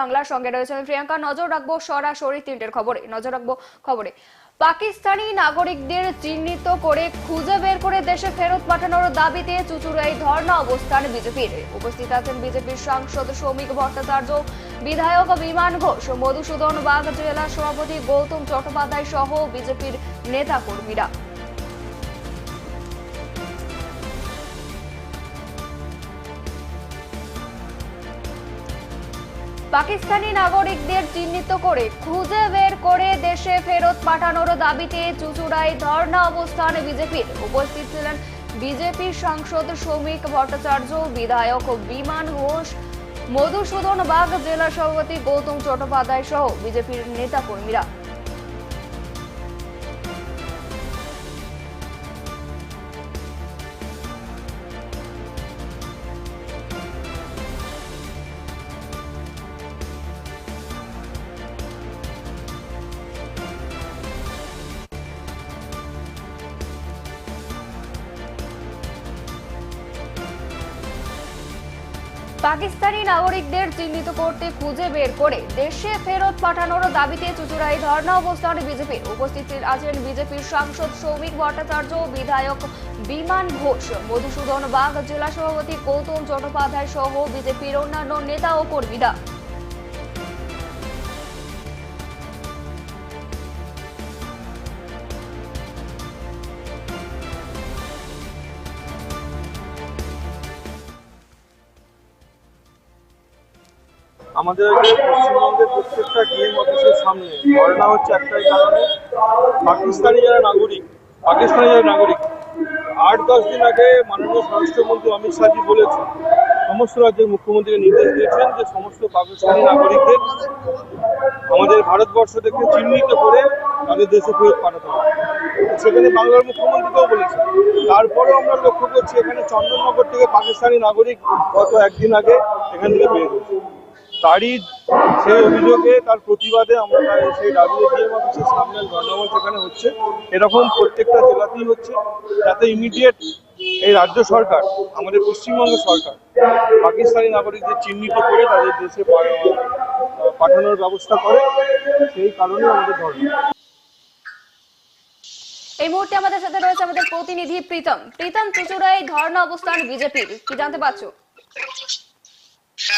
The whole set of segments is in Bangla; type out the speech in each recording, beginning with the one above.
বাংলার সঙ্গে রয়েছে। আমি প্রিয়াঙ্কা, নজর রাখব সরাসরি তিনটের খবরে। নজর রাখব খবরে। পাকিস্তানি নাগরিকদের চিহ্নিত করে খুঁজে বের করে দেশে ফেরত পাঠানোর দাবিতে চুচুড়াই ধর্ণা অবস্থান বিজেপির। উপস্থিত আছেন বিজেপির সাংসদ শ্রমিক ভট্টাচার্য, বিধায়ক বিমান ঘোষ, মধুসূদন বাগ জেলা সভাপতি গৌতম চট্টোপাধ্যায় সহ বিজেপির নেতা কর্মীরা পাকিস্তানি নাগরিকদের চিহ্নিত করে খুঁজে বের করে দেশে ফেরত পাঠানোর দাবিতে চুচুড়ায় ধর্ণা অবস্থান বিজেপির। উপস্থিত ছিলেন বিজেপি সাংসদ শ্রমিক ভট্টাচার্য, বিধায়ক বিমান ঘোষ, মধুসূদন বাগ, জেলা সভাপতি গৌতম চট্টোপাধ্যায় সহ বিজেপির নেতা কর্মীরা। পাকিস্তানি নাগরিকদের চিহ্নিত করতে খুঁজে বের করে দেশে ফেরত পাঠানোর দাবিতে চুচুরাই ধর্ণা অবস্থান বিজেপির উপস্থিত আছেন বিজেপির সাংসদ সৌমিক ভট্টাচার্য, বিধায়ক বিমান ঘোষ, মধুসূদন বাগ, জেলা সভাপতি গৌতম চট্টোপাধ্যায় সহ বিজেপির অন্যান্য নেতা ও কর্মীরা। আমাদের পশ্চিমবঙ্গের প্রত্যেকটা ডিএম অফিসের সামনে ধর্ণা হচ্ছে একটাই কারণে, পাকিস্তানি যারা নাগরিক, পাকিস্তানি যারা নাগরিক, আট দশ দিন আগে মাননীয় স্বরাষ্ট্রমন্ত্রী অমিত শাহজি বলেছেন, সমস্ত রাজ্যের মুখ্যমন্ত্রীকে নির্দেশ দিয়েছেন যে সমস্ত পাকিস্তানি নাগরিকদের আমাদের ভারতবর্ষ থেকে চিহ্নিত করে তাদের দেশে ফেরত পাঠাতে হবে। সেখানে বাংলার মুখ্যমন্ত্রীকেও বলেছেন। তারপরেও আমরা লক্ষ্য করছি এখানে চন্দননগর থেকে পাকিস্তানি নাগরিক গত একদিন আগে এখান থেকে বের হয়েছে। তারই সেই অভিযোগে, তার প্রতিবাদে আমরা সেই সেখানে হচ্ছে, এরকম প্রত্যেকটা জেলাতেই হচ্ছে, যাতে ইমিডিয়েট এই রাজ্য সরকার, আমাদের পশ্চিমবঙ্গ সরকার, পাকিস্তানি নাগরিকদের চিহ্নিত করে তাদের দেশে পাঠানোর ব্যবস্থা করে, সেই কারণে আমাদের ধর্না এই মুহূর্তে আমাদের সাথে রয়েছে আমাদের প্রতিনিধি প্রীতম। প্রীতম, চুচুড়ায় ধর্ণা অবস্থান বিজেপির, কি জানতে পারছ?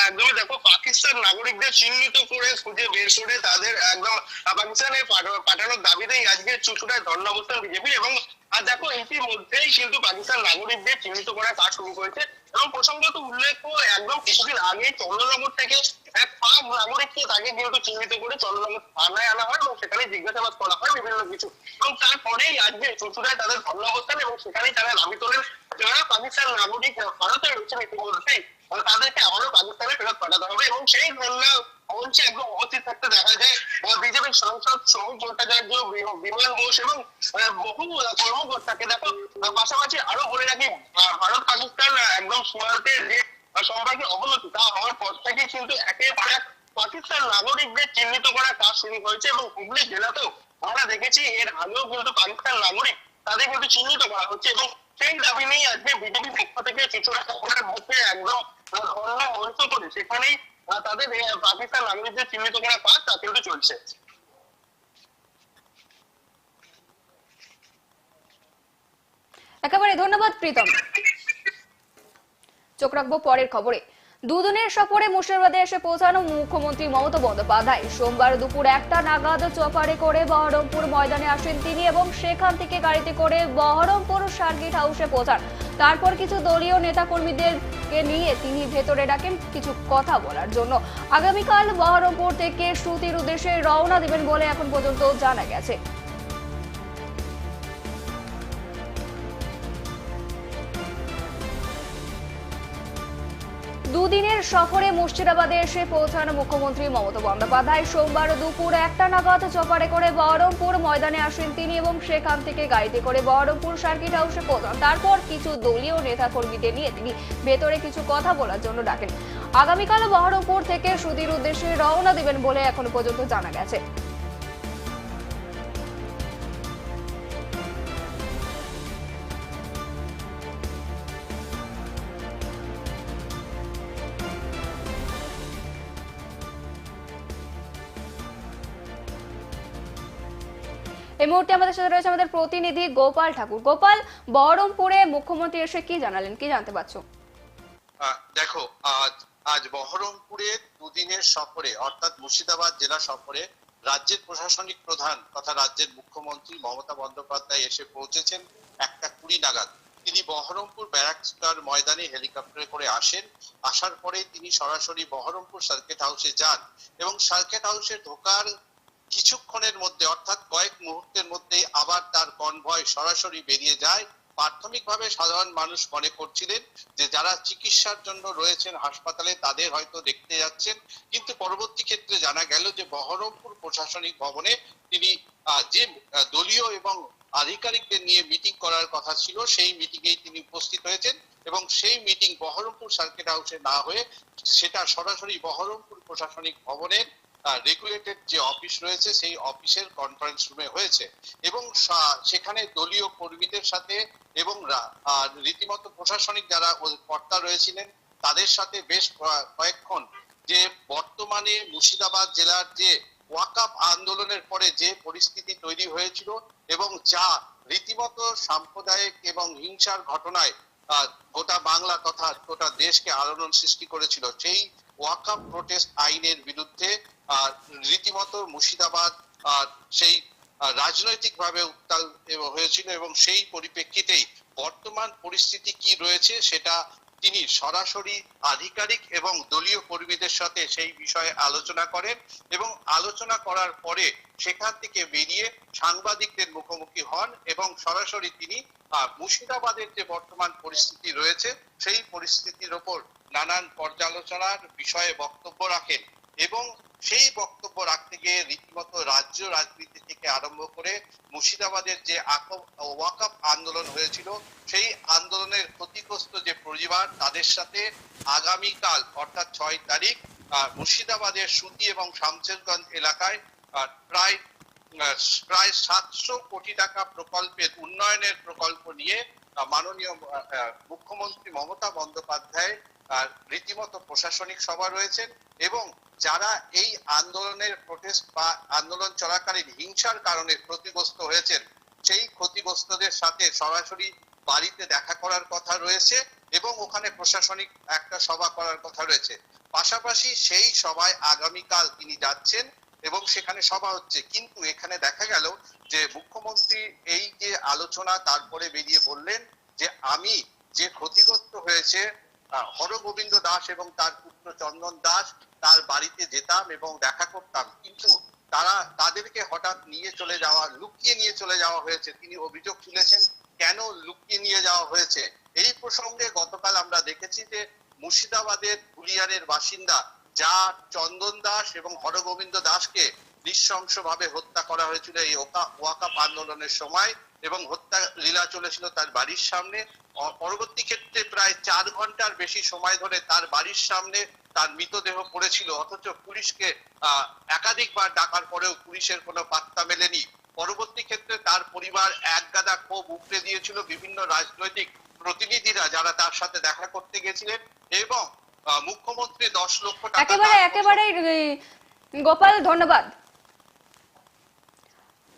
একদমই দেখো, পাকিস্তান নাগরিকদের চিহ্নিত করে খুঁজে বের করে তাদের একদম পাকিস্তানে পাঠানোর দাবিতেই আজকে চুচুড়ায় ধর্ণা অবস্থান বিজেপি এবং, আর দেখো ইতিমধ্যেই কিন্তু পাকিস্তান নাগরিকদের চিহ্নিত করার কাজ শুরু করেছে এবং প্রসঙ্গত উল্লেখ্য একদম কিছুদিন আগে চন্দ্রনগর থেকে এক পাক নাগরিককে তাকে কিন্তু চিহ্নিত করে চন্দ্রনগর থানায় আনা হয় এবং সেখানে জিজ্ঞাসাবাদ করা হয় বিভিন্ন কিছু। এবং তারপরেই আজকে চুচুড়ায় তাদের ধর্ণা অবস্থান এবং সেখানেই তারা দাবি তোলেন যারা পাকিস্তান নাগরিক ভারতে রয়েছেন ইতিমধ্যেই। তাদেরকে আবারও পাকিস্তানে ফেরত পাঠাতে হবে এবং সেই ধর্ণা মঞ্চে একদম উপস্থিত থাকতে দেখা যায়। বিজেপির সাংসদ শ্রমিক ভট্টাচার্য বিমান ঘোষ এবং বহু কর্মকর্তাকে দেখো পাশাপাশি আরও বলে রাখি ভারত পাকিস্তান একদম সীমান্তের যে সম্পর্কে অবনতি, তা হওয়ার পর থেকে কিন্তু একের পর এক পাকিস্তান নাগরিকদের চিহ্নিত করার কাজ শুরু হয়েছে এবং হুগলি জেলাতেও আমরা দেখেছি, এর আগেও কিন্তু পাকিস্তান নাগরিক তাদের কিন্তু চিহ্নিত করা হচ্ছে এবং সেই দাবি নিয়ে আজকে বিজেপি পক্ষ থেকে শহরের মধ্যে একদম কিন্তু চলছে। একেবারে ধন্যবাদ, প্রীতম। চোখ রাখব পরের খবরে। দুদিনের সফরে মুর্শিদাবাদে এসে পৌঁছানো মুখ্যমন্ত্রী মমতা বন্দ্যোপাধ্যায়। সোমবার দুপুর একটা নাগাদ চপারে করে বহরমপুর ময়দানে আসেন তিনি এবং সেখান থেকে গাড়িতে করে বহরমপুর সার্কিট হাউসে পৌঁছান। তারপর কিছু দলীয় নেতাকর্মীদেরকে নিয়ে তিনি ভেতরে ডাকেন কিছু কথা বলার জন্য। আগামীকাল বহরমপুর থেকে শ্রুতির উদ্দেশ্যে রওনা দেবেন বলে এখন পর্যন্ত জানা গেছে। দুদিনের সফরে মুর্শিদাবাদে এসে পৌঁছান মুখ্যমন্ত্রী মমতা বন্দ্যোপাধ্যায়। সোমবার দুপুর একটা নাগাদ চপারে করে বহরমপুর ময়দানে আসেন তিনি এবং সেখান থেকে গাড়িতে করে বহরমপুর সার্কিট হাউসে পৌঁছান। তারপর কিছু দলীয় নেতাকর্মীদের নিয়ে তিনি ভেতরে কিছু কথা বলার জন্য ডাকেন। আগামীকাল বহরমপুর থেকে সুদীর উদ্দেশ্যে রওনা দিবেন বলে এখন পর্যন্ত জানা গেছে। এই মুহূর্তে আমাদের সাথে রয়েছে আমাদের প্রতিনিধি গোপাল ঠাকুর। গোপাল, বহরমপুরে মুখ্যমন্ত্রী এসে কি জানালেন? কি জানতে পারছ? দেখো, আজ আজ বহরমপুরে দুদিনের সফরে, অর্থাৎ মুর্শিদাবাদ জেলা সফরে রাজ্যের প্রশাসনিক প্রধান তথা রাজ্যের মুখ্যমন্ত্রী মমতা বন্দ্যোপাধ্যায় এসে পৌঁছেছেন একটা কুড়ি নাগাদ। তিনি বহরমপুর ব্যারাকস্টার ময়দানে হেলিকপ্টারে করে আসেন। আসার পরে তিনি সরাসরি বহরমপুর সার্কিট হাউসে যান এবং সার্কিট হাউসে ঢোকার কিছুক্ষণের মধ্যে, অর্থাৎ কয়েক মুহূর্তের মধ্যেই আবার তার কনভয় সরাসরি বেরিয়ে যায়। প্রাথমিকভাবে সাধারণ মানুষ মনে করছিলেন যে, যারা চিকিৎসার জন্য রয়েছেন হাসপাতালে, তাদের হয়তো দেখতে যাচ্ছেন। কিন্তু পরবর্তী ক্ষেত্রে জানা গেল যে, বহরমপুর প্রশাসনিক ভবনে তিনি যে দলীয় এবং আধিকারিকদের নিয়ে মিটিং করার কথা ছিল, সেই মিটিং এই তিনি উপস্থিত হয়েছেন এবং সেই মিটিং বহরমপুর সার্কিট হাউসে না হয়ে সেটা সরাসরি বহরমপুর প্রশাসনিক ভবনের রেগুলেটেড যে অফিস রয়েছে, সেই অফিসের কনফারেন্স রুমে হয়েছে এবং সেখানে দলীয় কর্মীদের সাথে এবং রীতিমতো প্রশাসনিক যারা কর্তা রয়েছিলেন, তাদের সাথে বেশ কয়েকক্ষণ যে বর্তমানে মুর্শিদাবাদ জেলার যে ওয়াকাপ আন্দোলনের পরে যে পরিস্থিতি তৈরি হয়েছিল এবং যা রীতিমতো সাম্প্রদায়িক এবং হিংসার ঘটনায় গোটা বাংলা তথা গোটা দেশকে আলোড়ন সৃষ্টি করেছিল। সেই ওয়াকাপ প্রোটেস্ট আইনের বিরুদ্ধে রীতিমতো মুর্শিদাবাদ সেই রাজনৈতিক ভাবে উত্তাল হয়েছিল এবং সেই পরিপ্রেক্ষিতেই বর্তমান পরিস্থিতি কি রয়েছে সেটা তিনি সরাসরি আধিকারিক এবং দলীয় কর্মীদের সাথে সেই বিষয়ে আলোচনা করেন এবং আলোচনা করার পরে সেখান থেকে বেরিয়ে সাংবাদিকদের মুখোমুখি হন এবং সরাসরি তিনি মুর্শিদাবাদের যে বর্তমান পরিস্থিতি রয়েছে, সেই পরিস্থিতির ওপর নানান পর্যালোচনার বিষয়ে বক্তব্য রাখেন। এবং সেই বক্তব্য রাখতে গিয়ে রীতিমতো রাজ্য রাজনীতি থেকে আরম্ভ করে মুর্শিদাবাদের যে ওয়াকআপ আন্দোলন হয়েছিল, সেই আন্দোলনের ক্ষতিগ্রস্ত যে পরিবার, তাদের সাথে আগামীকাল, অর্থাৎ ছয় তারিখ মুর্শিদাবাদের সুতি এবং শামসেরগঞ্জ এলাকায় প্রায় প্রায় সাতশো কোটি টাকা প্রকল্পের উন্নয়নের প্রকল্প নিয়ে মাননীয় মুখ্যমন্ত্রী মমতা বন্দ্যোপাধ্যায় রীতিমতো প্রশাসনিক সভা রয়েছে এবং যারা এই আন্দোলনের প্রোটেস্ট বা আন্দোলন চলাকালীন হিংসার কারণে ক্ষতিগ্রস্ত হয়েছেন, সেই ক্ষতিগ্রস্তদের সাথে সরাসরি বাড়িতে দেখা করার কথা রয়েছে এবং ওখানে প্রশাসনিক একটা সভা করার কথা রয়েছে। পাশাপাশি সেই সভায় আগামীকাল তিনি যাচ্ছেন এবং সেখানে সভা হচ্ছে। কিন্তু এখানে দেখা গেল যে মুখ্যমন্ত্রী এই যে আলোচনা তারপরে বেরিয়ে বললেন যে আমি যে ক্ষতিগ্রস্ত হয়েছে হরগোবিন্দ দাস এবং তার পুত্র চন্দন দাস তার বাড়িতে যেতাম এবং দেখা করতাম। কিন্তু তারা তাদেরকে হঠাৎ নিয়ে চলে যাওয়া, লুকিয়ে নিয়ে চলে যাওয়া হয়েছে। তিনি অভিযোগ তুলেছেন, কেন লুকিয়ে নিয়ে যাওয়া হয়েছে? এই প্রসঙ্গে গতকাল আমরা দেখেছি যে মুর্শিদাবাদের ধুলিয়ানের বাসিন্দা যা চন্দন দাস এবং হরগোবিন্দ দাসকে নৃশংসভাবে হত্যা করা হয়েছিল এই ওয়াকাপ আন্দোলনের সময়। এবং হত্যা লীলা চলেছিল তার বাড়ির সামনে। পরবর্তী ক্ষেত্রে প্রায় চার ঘণ্টার বেশি সময় ধরে তার বাড়ির সামনে তার মৃতদেহ পড়েছিল অথচ পুলিশকে একাধিকবার ডাকার পরেও পুলিশের কোনো পাত্তা মেলেনি। পরবর্তী ক্ষেত্রে তার পরিবার এক গাদা ক্ষোভ উপড়ে দিয়েছিল বিভিন্ন রাজনৈতিক প্রতিনিধিরা যারা তার সাথে দেখা করতে গেছিলেন এবং মুখ্যমন্ত্রী দশ লক্ষ টাকা একেবারে একেবারে গোপাল ধন্যবাদ।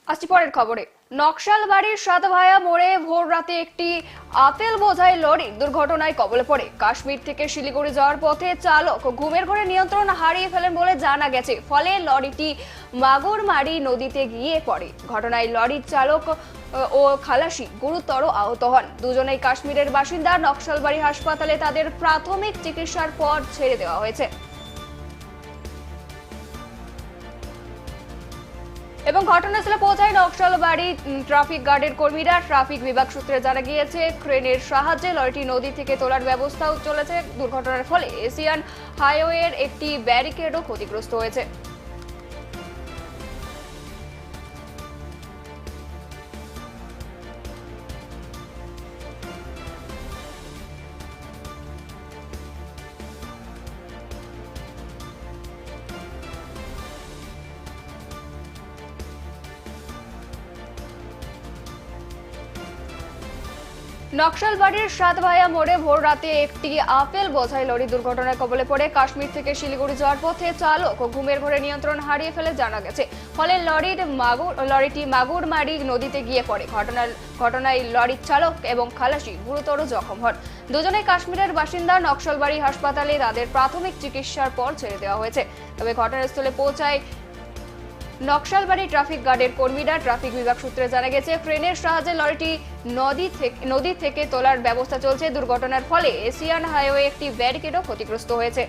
আসছি পরের খবরে। নকশালবাড়ির সাতভায়া মোড়ে ভোর রাতে একটি আপেল বোঝাই লরি দুর্ঘটনায় কবলে পড়ে। কাশ্মীর থেকে শিলিগুড়ি যাওয়ার পথে চালক ঘুমের ঘরে নিয়ন্ত্রণ হারিয়ে ফেলেন বলে জানা গেছে। ফলে লরিটি মাগুরমারি নদীতে গিয়ে পড়ে। ঘটনায় লরির চালক ও খালাসি গুরুতর আহত হন। দুজনেই কাশ্মীরের বাসিন্দা। নকশালবাড়ি হাসপাতালে তাদের প্রাথমিক চিকিৎসার পর ছেড়ে দেওয়া হয়েছে। এবং ঘটনাস্থলে পৌঁছায় নকশালবাড়ি বাড়ি ট্রাফিক গার্ডের কর্মীরা। ট্রাফিক বিভাগ সূত্রে জানা গিয়েছে ক্রেনের সাহায্যে লরিটি নদী থেকে তোলার ব্যবস্থাও চলেছে। দুর্ঘটনার ফলে এশিয়ান হাইওয়ের একটি ব্যারিকেডও ক্ষতিগ্রস্ত হয়েছে। নকশালবাড়ির সাতভাইয়া মোড়ে ভোর রাতে একটি আপেল বোঝাই লরি দুর্ঘটনার কবলে পড়ে কাশ্মীর থেকে শিলিগুড়ি যাওয়ার পথে চালক ও ঘুমের ঘরে নিয়ন্ত্রণ হারিয়ে ফেলে জানা গেছে। ফলে লরির মাগুর, লরিটি মাগুরমারি নদীতে গিয়ে পড়ে। ঘটনার, ঘটনায় লরির চালক এবং খালাসি গুরুতর জখম হন। দুজনে কাশ্মীরের বাসিন্দা নকশালবাড়ি হাসপাতালে তাদের প্রাথমিক চিকিৎসার পর ছেড়ে দেওয়া হয়েছে। তবে ঘটনাস্থলে পৌঁছায় নকশালবাড়ি ট্রাফিক গার্ডের কর্মীরা। ট্রাফিক বিভাগ সূত্রে জানা গেছে ক্রেনের সাহায্যে লরিটি নদী থেকে নদী থেকে তোলার ব্যবস্থা চলছে। দুর্ঘটনার ফলে এশিয়ান হাইওয়ে একটি ব্যারিকেডও ক্ষতিগ্রস্ত হয়েছে।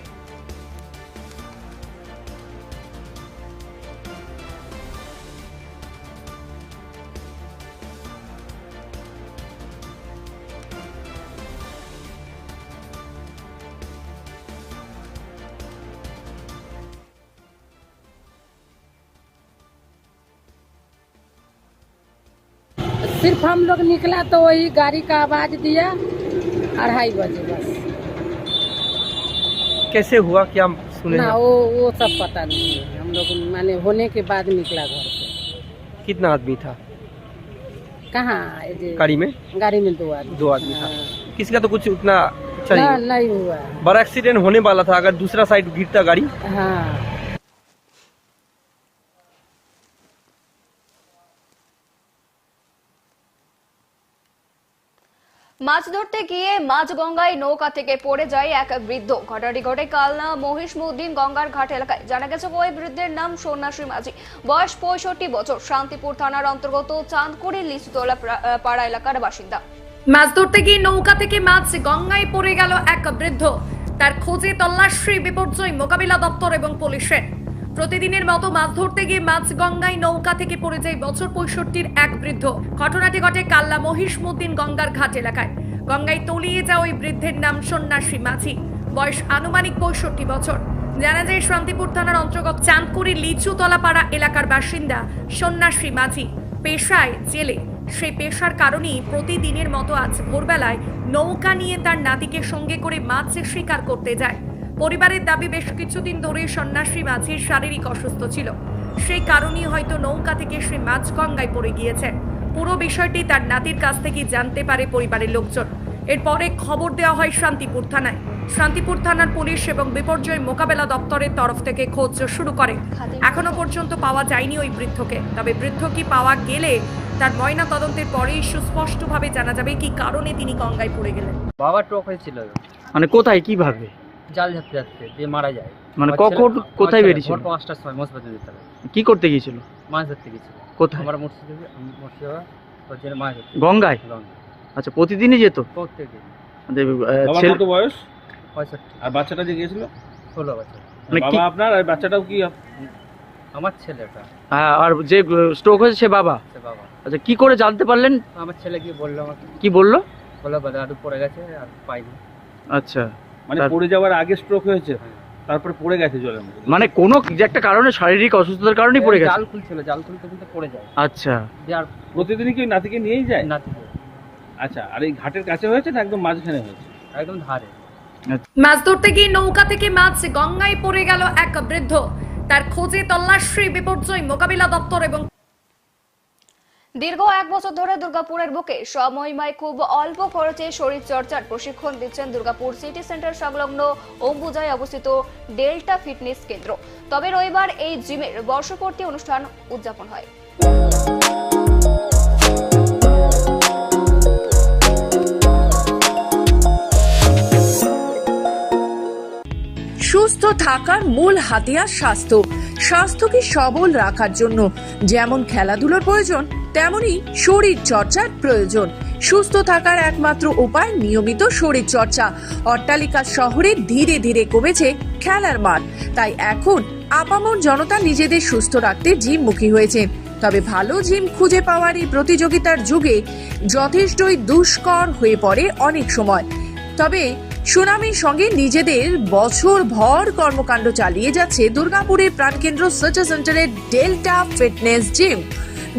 सिर्फ़ हम लोग निकला तो वही गाड़ी का आवाज़ दिया अढ़ाई बजे बस। कैसे हुआ? क्या सुने ना? वो वो सब पता नहीं है। हम लोग माने होने के बाद निकला घर से। कितना आदमी था? कहाँ? गाड़ी में? गाड़ी में दो आदमी। दो आदमी था। हाँ। किसी का तो कुछ उतना ना नहीं हुआ। बड़ा एक्सीडेंट होने वाला था अगर दूसरा साइड गिरता गाड़ी? हाँ। মাছ ধরতে গিয়ে মাঝগঙ্গায় নৌকা থেকে পড়ে যায় এক বৃদ্ধ। ঘটনাটি ঘটে কালনা মহিষমুদ্দিন গঙ্গার ঘাট এলাকায়। জানা গেছে ওই বৃদ্ধের নাম সন্ন্যাসী মাঝি। বয়স পঁয়ষট্টি বছর। শান্তিপুর থানার অন্তর্গত চাঁদকুড়ি লিচুতলা পাড়া এলাকার বাসিন্দা। মাছ ধরতে গিয়ে নৌকা থেকে মাছ গঙ্গায় পড়ে গেল এক বৃদ্ধ। তার খোঁজে তল্লাশি, বিপর্যয় মোকাবিলা দপ্তর এবং পুলিশের। প্রতিদিনের মতো মাছ ধরতে গিয়ে মাছ গঙ্গায় নৌকা থেকে পড়ে যায় বছর পঁয়ষট্টির এক বৃদ্ধ। ঘটনাটি ঘটে কাল্লা মহিষমুদ্দিন গঙ্গার ঘাট এলাকায়। গঙ্গায় তলিয়ে যাওয়া ওই বৃদ্ধের নাম সন্ন্যাসী মাঝি। বয়স আনুমানিক পঁয়ষট্টি বছর। জানা যায় শান্তিপুর থানার অন্তর্গত চাঁদকুড়ি লিচুতলা পাড়া এলাকার বাসিন্দা সন্ন্যাসী মাঝি। পেশায় জেলে। সেই পেশার কারণেই প্রতিদিনের মতো আজ ভোরবেলায় নৌকা নিয়ে তার নাতিকে সঙ্গে করে মাছ শিকার করতে যায়। পরিবারের দাবি বেশ কিছুদিন ধরে সন্ন্যাসী মাঝির শারীরিক অসুস্থ ছিল। সেই কারণেই হয়তো নৌকা থেকে সে মাছ গঙ্গায় পড়ে গিয়েছে। পুরো বিষয়টি তার নাতির কাছ থেকে জানতে পারে পরিবারের লোকজন। এরপরে খবর দেওয়া হয় শান্তিপুর থানায়। শান্তিপুর থানার পুলিশ এবং বিপর্যয় মোকাবেলা দপ্তরের তরফ থেকে খোঁজ শুরু করে। এখনও পর্যন্ত পাওয়া যায়নি ওই বৃদ্ধকে। তবে বৃদ্ধ কি পাওয়া গেলে তার ময়না তদন্তের পরেই সুস্পষ্টভাবে জানা যাবে কি কারণে তিনি গঙ্গায় পড়ে গেলেন। বাবা ট্রক হয়েছিল। মানে কোথায় কীভাবে? জাল ঝাপতে যাচ্ছে দিয়ে মারা যায়। মানে কখন কোথায় বেরিয়েছিল? ভোর পাঁচটার সময় মোসবাদে যেতে কি করতে গিয়েছিল? মাছ ধরতে গেছিল কোথায়? আমরা মুর্শিদাবাদ মুর্শিদাবাদ মাছ ধরতে গঙ্গায়? গঙ্গা আচ্ছা প্রতিদিনই যেত? প্রত্যেক দিন মানে, কত বয়স? পঁয়ষট্টি। আর বাচ্চাটা যে গিয়েছিল? ষোলো বছর। মানে কি- বাবা আপনার? আর বাচ্চাটাও কি আমার ছেলেটা হ্যাঁ, আর যে স্ট্রোক হয়েছে সে বাবা? সে বাবা। আচ্ছা কি করে জানতে পারলেন? আমার ছেলে গিয়ে বলল আমাকে। কি বলল? বলল বাদাডু পড়ে গেছে আর পাইনি। আচ্ছা। মানে পড়ে যাওয়ার আগে স্ট্রোক হয়েছে তারপরে পড়ে গেছে জলের মধ্যে। মানে কোনো যে একটা কারণে শারীরিক অসুস্থতার কারণেই পড়ে গেছে? জাল খুলছিল জাল খুলতে খুলতে পড়ে যায়। আচ্ছা। আর প্রতিদিনই কি নাতিকে নিয়েই যায়? নাতি আচ্ছা আর এই ঘাটের কাছে হয়েছে না একদম মাঝখানে হয়েছে? একদম ধারে। মাছ ধরতে গিয়ে নৌকা থেকে মাছ গঙ্গায় পড়ে গেল এক বৃদ্ধ। তার খোঁজে তল্লাশি বিপর্যয় মোকাবিলা দপ্তর এবং দীর্ঘ এক বছর ধরে দুর্গাপুরের বুকে সময়ময় খুব অল্প খরচে শরীর চর্চার প্রশিক্ষণ দিচ্ছেন দুর্গাপুর সিটি সেন্টার সংলগ্ন অম্বুজায় অবস্থিত ডেল্টা ফিটনেস কেন্দ্র। তবে রবিবার এই জিমের বর্ষপূর্তি অনুষ্ঠান উদযাপন হয়। সুস্থ থাকার মূল হাতিয়ার স্বাস্থ্য। স্বাস্থ্যকে সবল রাখার জন্য যেমন খেলাধুলোর প্রয়োজন তেমনি শরীর চর্চার প্রয়োজন। সুস্থ থাকার একমাত্র উপায় নিয়মিত শরীর চর্চা অট্টালিকা শহরে ধীরে ধীরে কমেছে খেলার মাঠ তাই এখন আপামর জনতা নিজেদের সুস্থ রাখতে জিম মুখী হয়েছে। তবে ভালো জিম খুঁজে পাওয়ার এই প্রতিযোগিতার যুগে যথেষ্টই দুষ্কর হয়ে পড়ে অনেক সময়। তবে সুনামের সঙ্গে নিজেদের বছর ভর কর্মকাণ্ড চালিয়ে যাচ্ছে দুর্গাপুরের প্রাণকেন্দ্র সার্চ সেন্টারের ডেল্টা ফিটনেস জিম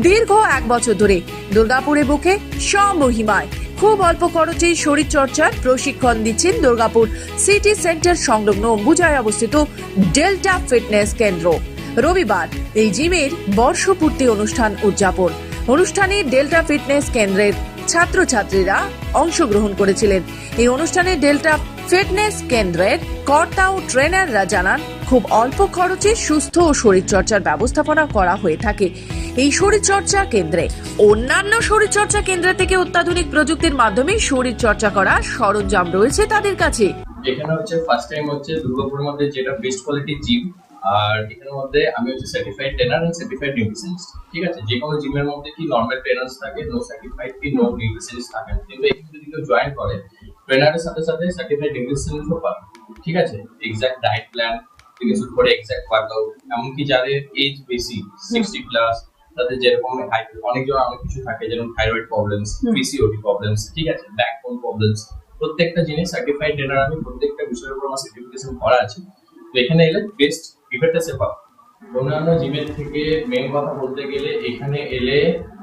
দীর্ঘ এক বছর ধরে দুর্গাপুরে বুকে স্বমহিমায় খুব অল্প খরচে শরীর চর্চার প্রশিক্ষণ দিচ্ছেন দুর্গাপুর সিটি সেন্টার সংলগ্ন অম্বুজায় অবস্থিত ডেল্টা ফিটনেস কেন্দ্র। রবিবার এই জিমের বর্ষপূর্তি অনুষ্ঠান উদযাপন। অনুষ্ঠানে ডেল্টা ফিটনেস কেন্দ্রের ছাত্রছাত্রীরা অংশগ্রহণ করেছিলেন। এই অনুষ্ঠানে ডেল্টা ফিটনেস কেন্দ্রের কর্তা ও ট্রেনাররা জানান, খুব অল্প খরচে সুস্থ ও শরীরচর্চার ব্যবস্থাপনা করা হয়ে থাকে। এই শরীরচর্চা কেন্দ্রে। অন্যান্য শরীরচর্চা কেন্দ্র থেকে অত্যাধুনিক প্রযুক্তির মাধ্যমে শরীরচর্চা করা সরঞ্জাম রয়েছে তাদের কাছে। এখানে হচ্ছে ফার্স্ট টাইম হচ্ছে দুর্গাপুরের মধ্যে যেটা বেস্ট কোয়ালিটি জিম আর এখানের মধ্যে আমি হচ্ছে certified trainer and certified nutritionist ঠিক আছে? যে কোনো জিমের মধ্যে কি নর্মাল ট্রেনার্স থাকে নো সার্টিফাইড কি নো নিউট্রিশনিস্ট থাকে কিন্তু এখানে যদি কেউ জয়েন করে ট্রেনারের সাথে সাথে সার্টিফাইড নিউট্রিশনিস্টও পাবে, ঠিক আছে? এক্সাক্ট ডায়েট প্ল্যান থেকে শুরু করে এক্সাক্ট ওয়ার্কআউট এমনকি যাদের এজ বেশি সিক্সটি প্লাস তাদের যেরকম অনেকজন অনেক কিছু থাকে যেমন থাইরয়েড প্রবলেমস পিসিওডি প্রবলেমস ঠিক আছে? ব্যাকবোন প্রবলেমস প্রত্যেকটা জিনিস সার্টিফাইড ট্রেনার আমি প্রত্যেকটা বিষয়ের উপর আমার সার্টিফিকেশন করা আছে। তো এখানে এলে বেস্ট রিপেটটা সেভ পাবো অন্যান্য জিমের থেকে মেন কথা বলতে গেলে এখানে এলে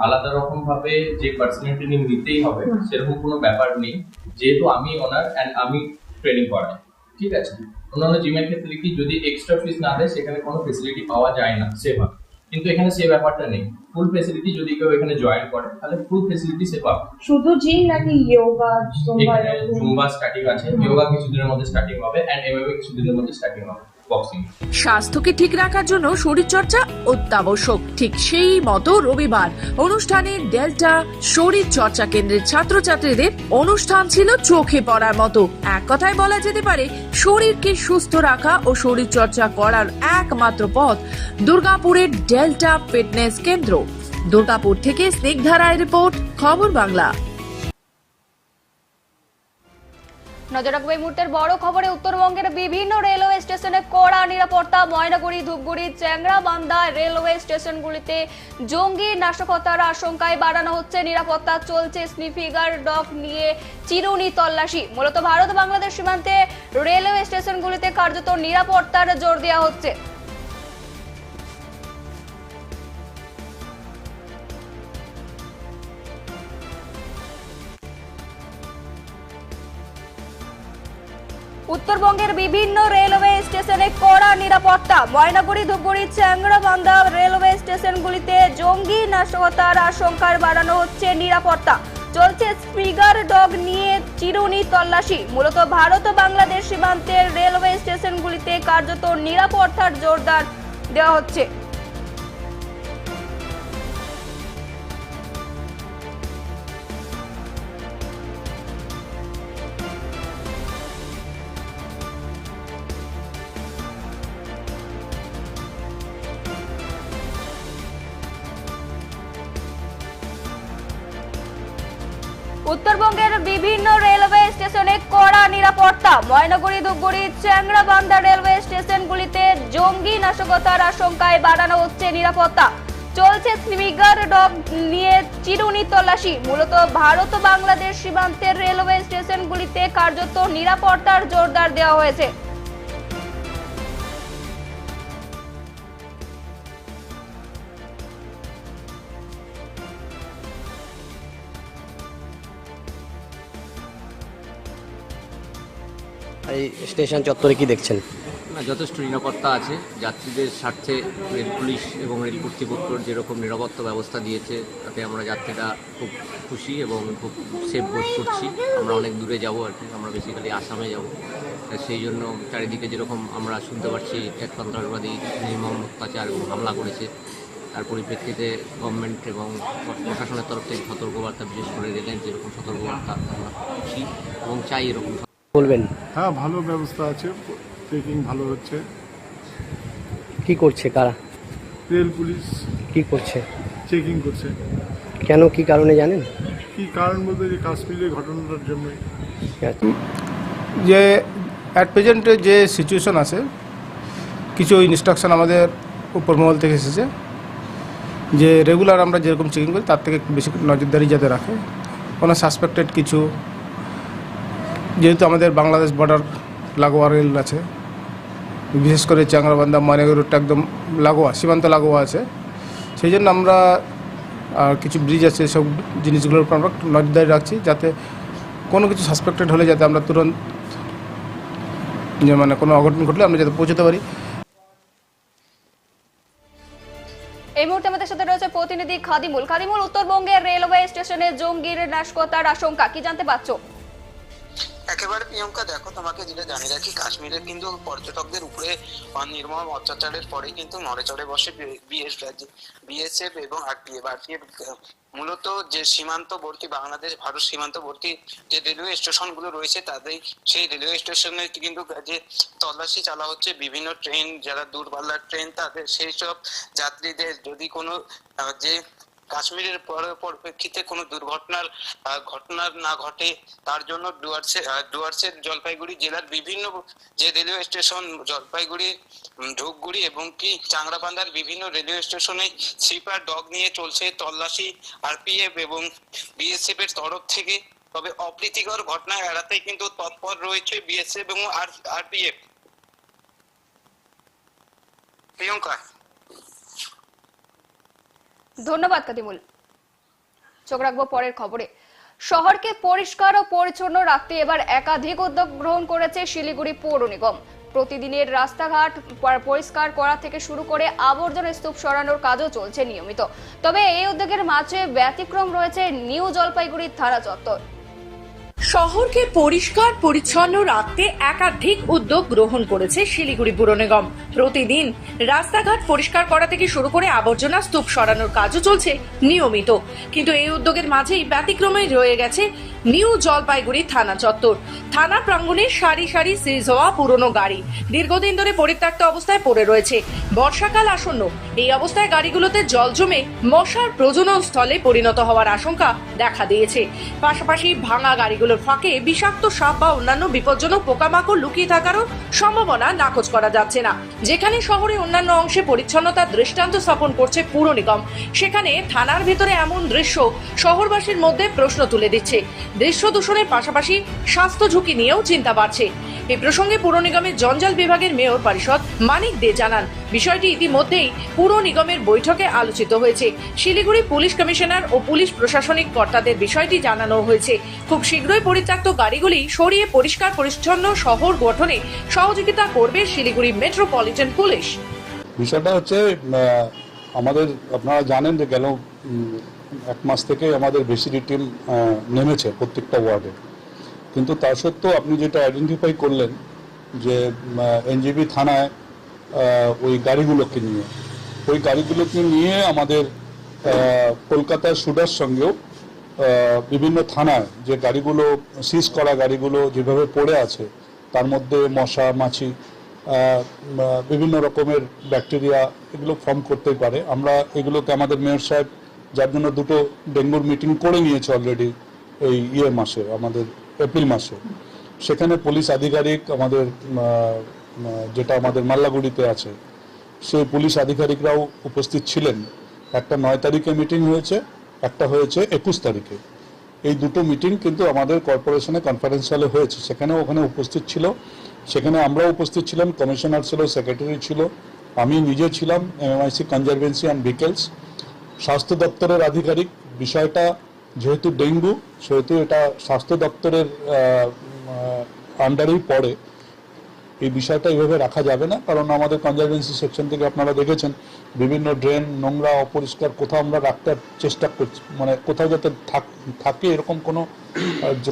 আলাদা রকম ভাবে যে পার্সোনাল ট্রেনিং নিতেই হবে সেরকম কোনো ব্যাপার নেই। যেহেতু আমি ওনার অ্যান্ড আমি ট্রেনিং করাই ঠিক আছে? অন্যান্য জিমের ক্ষেত্রে কি যদি এক্সট্রা ফিস না দেয় সেখানে কোনো ফেসিলিটি পাওয়া যায় না সেভাবে। কিন্তু এখানে সেই ব্যাপারটা নেই। ফুল ফেসিলিটি যদি কেউ এখানে জয়েন করে তাহলে ফুল ফেসিলিটি সে পাবে। শুধু জিম নাকি ইয়োগা জুম্বা স্টার্টিং আছে ইয়োগা কিছুদিনের মধ্যে স্টার্টিং হবে এন্ড এমএমএ কিছুদিনের মধ্যে স্টার্টিং হবে। স্বাস্থ্যকে ঠিক রাখার জন্য শরীরচর্চা অত্যাবশ্যক। ঠিক সেই মতো রবিবার অনুষ্ঠানে ডেল্টা শরীর চর্চা কেন্দ্রের ছাত্রছাত্রীদের অনুষ্ঠান ছিল চোখে পড়ার মতো। এক কথায় বলা যেতে পারে, শরীরকে সুস্থ রাখা ও শরীর চর্চা করার একমাত্র পথ দুর্গাপুরের ডেল্টা ফিটনেস কেন্দ্র। দুর্গাপুর থেকে স্নিগ্ধা রায় রিপোর্ট, খবর বাংলা। নজর রাখব এই মুহূর্তের বড় খবরে উত্তরবঙ্গের বিভিন্ন রেলওয়ে স্টেশনে কড়া নিরাপত্তা, ময়নাগুড়ি, ধূপগুড়ি চ্যাংড়াবান্ধা রেলওয়ে স্টেশনগুলিতে জঙ্গি নাশকতার আশঙ্কায় বাড়ানো হচ্ছে নিরাপত্তা, চলছে স্নিফিগার ডক নিয়ে চিরুনি তল্লাশি। মূলত ভারত বাংলাদেশ সীমান্তে রেলওয়ে স্টেশনগুলিতে কার্যত নিরাপত্তার জোর দেওয়া হচ্ছে। উত্তরবঙ্গের বিভিন্ন রেলওয়ে স্টেশনে কড়া নিরাপত্তা। ময়নাগুড়ি, ধূপগুড়ি চ্যাংড়াবান্ধা রেলওয়ে স্টেশনগুলিতে জঙ্গি নাশকতার আশঙ্কার বাড়ানো হচ্ছে নিরাপত্তা। চলছে স্পিগার ডগ নিয়ে চিরুনি তল্লাশি। মূলত ভারত ও বাংলাদেশ সীমান্তের রেলওয়ে স্টেশনগুলিতে কার্যত নিরাপত্তার জোরদার দেওয়া হচ্ছে। ময়নাগুড়ি, ধূপগুড়ি, চ্যাংরাবান্ধা রেলওয়ে স্টেশনগুলিতে জঙ্গি নাশকতার আশঙ্কায় বাড়ানো হচ্ছে নিরাপত্তা। চলছে স্নিগার ডগ নিয়ে চিরুনি তল্লাশি। মূলত ভারত বাংলাদেশ সীমান্তের রেলওয়ে স্টেশনগুলিতে কার্যত নিরাপত্তার জোরদার দেওয়া হয়েছে। এই স্টেশন চত্বরে কি দেখছেন? না, যথেষ্ট নিরাপত্তা আছে। যাত্রীদের স্বার্থে রেল পুলিশ এবং রেল কর্তৃপক্ষ যেরকম নিরাপত্তা ব্যবস্থা দিয়েছে, তাতে আমরা যাত্রীরা খুব খুশি এবং খুব সেফ বোধ করছি। আমরা অনেক দূরে যাব আর কি, আমরা বেসিক্যালি আসামে যাব। সেই জন্য চারিদিকে যেরকম আমরা শুনতে পাচ্ছি এক সন্ত্রাসবাদী নির্মম অত্যাচার এবং হামলা করেছে। তার পরিপ্রেক্ষিতে গভর্নমেন্ট এবং প্রশাসনের তরফ থেকে সতর্কবার্তা, বিশেষ করে রেলের যেরকম সতর্কবার্তা, আমরা খুশি এবং চাই এরকম বলবেন। হ্যাঁ ভালো ব্যবস্থা আছে চেকিং ভালো হচ্ছে। কি করছে কারা? রেল পুলিশ কি করছে? চেকিং করছে। কেন কি কারণে জানেন? কি কারণ বলতে যে কাশ্মীরের ঘটনাটার জন্যই আচ্ছা। যে অ্যাট প্রেজেন্টে যে সিচুয়েশন আছে কিছু ইনস্ট্রাকশন আমাদের উপর মহল থেকে এসেছে যে রেগুলার আমরা যেরকম চেকিং করি তার থেকে একটু বেশি নজরদারি যাতে রাখে। কোনো সাসপেক্টেড কিছু যেহেতু আমাদের বাংলাদেশ বর্ডার লাগোয়া রেল আছে, বিশেষ করে চাংরাবান্ধা মানেগর রোডটা একদম লাগোয়া, সীমান্ত লাগোয়া আছে। সেই জন্য আমরা, আর কিছু ব্রিজ আছে, সব জিনিসগুলোর উপর আমরা নজরদারি রাখছি, যাতে কোনো কিছু সাসপেক্টেড হলে যাতে আমরা তুরন্ত যে মানে কোনো অঘটন ঘটলে আমরা যাতে পৌঁছতে পারি। এই মুহূর্তে আমাদের সাথে রয়েছে প্রতিনিধি খাদিমুল। খাদিমুল, উত্তরবঙ্গের রেলওয়ে স্টেশনে জঙ্গির নাশকতার আশঙ্কা, কি জানতে পারছ? একেবারে প্রিয়ঙ্কা দেখো, তোমাকে যেটা জানিয়ে রাখি, কাশ্মীরের কিন্তু পর্যটকদের উপরে নির্মম অত্যাচারের পরে কিন্তু নড়ে চড়ে বসে বিএস বিএসএফ এবং আরপিএফ আরপিএফ মূলত যে সীমান্তবর্তী বাংলাদেশ, ভারত সীমান্তবর্তী যে রেলওয়ে স্টেশনগুলো রয়েছে, তাদের, সেই রেলওয়ে স্টেশনে কিন্তু যে তল্লাশি চালা হচ্ছে, বিভিন্ন ট্রেন, যারা দূরপাল্লার ট্রেন, তাদের সেই সব যাত্রীদের যদি কোনো যে কাশ্মীরের পর- পরিপ্রেক্ষিতে কোনো দুর্ঘটনার আহ, ঘটনা না ঘটে তার জন্য ডুয়ার্সে ডুয়ার্সের জলপাইগুড়ি জেলার বিভিন্ন যে রেলওয়ে স্টেশন জলপাইগুড়ি ধূপগুড়ি এবং কি চাংরাবান্ধার বিভিন্ন রেলওয়ে স্টেশনে স্লিপার ডগ নিয়ে চলছে তল্লাশি আরপিএফ এবং বিএসএফ এর তরফ থেকে। তবে অপ্রীতিকর ঘটনা এড়াতে কিন্তু তৎপর রয়েছে বিএসএফ এবং আরপিএফ। প্রিয়ঙ্কা ধন্যবাদ, কাদিমুল। চোখ রাখব পরের খবরে। শহরকে পরিষ্কার ও পরিচ্ছন্ন রাখতে এবার একাধিক উদ্যোগ গ্রহণ করেছে শিলিগুড়ি পৌর নিগম। প্রতিদিনের রাস্তাঘাট পরিষ্কার করা থেকে শুরু করে আবর্জনা স্তূপ সরানোর কাজও চলছে নিয়মিত। তবে এই উদ্যোগের মাঝে ব্যতিক্রম রয়েছে নিউ জলপাইগুড়ির থানা চত্বর। শহরকে পরিষ্কার, পরিচ্ছন্ন রাখতে একাধিক উদ্যোগ গ্রহণ করেছে শিলিগুড়ি পুর নিগম। প্রতিদিন রাস্তাঘাট পরিষ্কার করা থেকে শুরু করে আবর্জনা স্তূপ সরানোর কাজও চলছে নিয়মিত। কিন্তু এই উদ্যোগের মাঝেই ব্যতিক্রমে রয়ে গেছে নিউ জলপাইগুড়ি থানা চত্বর। থানা প্রাঙ্গণে সারি সারি সিজ হওয়া পুরনো গাড়ি দীর্ঘদিন ধরে পরিত্যক্ত অবস্থায় পড়ে রয়েছে। বর্ষাকাল আসন্ন, এই অবস্থায় গাড়িগুলোতে জল জমে মশার প্রজনন স্থলে পরিণত হওয়ার আশঙ্কা দেখা দিয়েছে। পাশাপাশি ভাঙা গাড়িগুলোর ফাঁকে বিষাক্ত সাপ বা অন্যান্য বিপজ্জনক পোকামাকড় লুকিয়ে থাকারও সম্ভাবনা নাকচ করা যাচ্ছে না। যেখানে শহরে অন্যান্য অংশে পরিচ্ছন্নতার দৃষ্টান্ত স্থাপন করছে পুর নিগম। সেখানে থানার ভিতরে এমন দৃশ্য শহরবাসীর মধ্যে প্রশ্ন তুলে দিচ্ছে। দৃশ্য দূষণের পাশাপাশি স্বাস্থ্য ঝুঁকি নিয়েও চিন্তা বাড়ছে। এই প্রসঙ্গে পুর নিগমের জঞ্জাল বিভাগের মেয়র পরিষদ মানিক দে জানান, বিষয়টি ইতিমধ্যেই পুর নিগমের বৈঠকে আলোচিত হয়েছে। শিলিগুড়ি পুলিশ কমিশনার ও পুলিশ প্রশাসনিক কর্তাদের বিষয়টি জানানো হয়েছে। খুব শীঘ্রই পরিত্যক্ত গাড়িগুলি সরিয়ে পরিষ্কার পরিচ্ছন্ন শহর গঠনে সহযোগিতা করবে শিলিগুড়ি মেট্রোপলিটন পুলিশ। বিষয়টা হচ্ছে আমাদের, আপনারা জানেন যে গেল এক মাস থেকে আমাদের বেসিডি টিম নেমেছে প্রত্যেকটা ওয়ার্ডে। কিন্তু তা সত্ত্বেও আপনি যেটা আইডেন্টিফাই করলেন যে এনজিবি থানায় ওই গাড়িগুলোকে নিয়ে। ওই গাড়িগুলোকে নিয়ে আমাদের আহ, কলকাতার সুডার সঙ্গেও বিভিন্ন থানায় যে গাড়িগুলো সিজ করা গাড়িগুলো যেভাবে পড়ে আছে তার মধ্যে মশা মাছি বিভিন্ন রকমের ব্যাকটেরিয়া এগুলো ফর্ম করতে পারে। আমরা এগুলোকে আমাদের মেয়র সাহেব যার জন্য দুটো ডেঙ্গুর মিটিং করে নিয়েছে অলরেডি এই ইয়ে মাসে আমাদের এপ্রিল মাসে। সেখানে পুলিশ আধিকারিক আমাদের যেটা আমাদের মাল্লাগুড়িতে আছে, সেই পুলিশ আধিকারিকরাও উপস্থিত ছিলেন। একটা নয় তারিখে মিটিং হয়েছে, একটা হয়েছে একুশ তারিখে। এই দুটো মিটিং কিন্তু আমাদের কর্পোরেশনে কনফারেন্স হলে হয়েছে। সেখানেও ওখানে উপস্থিত ছিল। সেখানে আমরাও উপস্থিত ছিলাম, কমিশনার ছিল, সেক্রেটারি ছিল, আমি নিজে ছিলাম এমআইসি কনজারভেন্সি অ্যান্ড ভিকেলস। স্বাস্থ্য দপ্তরের আধিকারিক, বিষয়টা যেহেতু ডেঙ্গু, সেহেতু এটা স্বাস্থ্য দপ্তরের আন্ডারেই পড়ে। এই বিষয়টা এইভাবে রাখা যাবে না, কারণ আমাদের কনজারভেন্সি সেকশন থেকে আপনারা দেখেছেন, বিভিন্ন ড্রেন নোংরা, অপরিষ্কার কোথাও আমরা রাখতে চেষ্টা করছি মানে কোথাও যাতে থাক- এরকম কোনো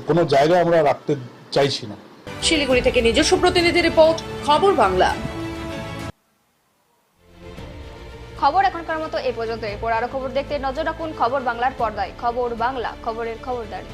কোনো জায়গায় আমরা রাখতে চাইছি না। শিলিগুড়ি থেকে নিজস্ব প্রতিনিধি রিপোর্ট, খবর বাংলা। খবর এখনকার মতো এ পর্যন্ত এরপর আরও খবর দেখতে নজর রাখুন খবর বাংলার পর্দায়। খবর বাংলা, খবরের খবরদারি।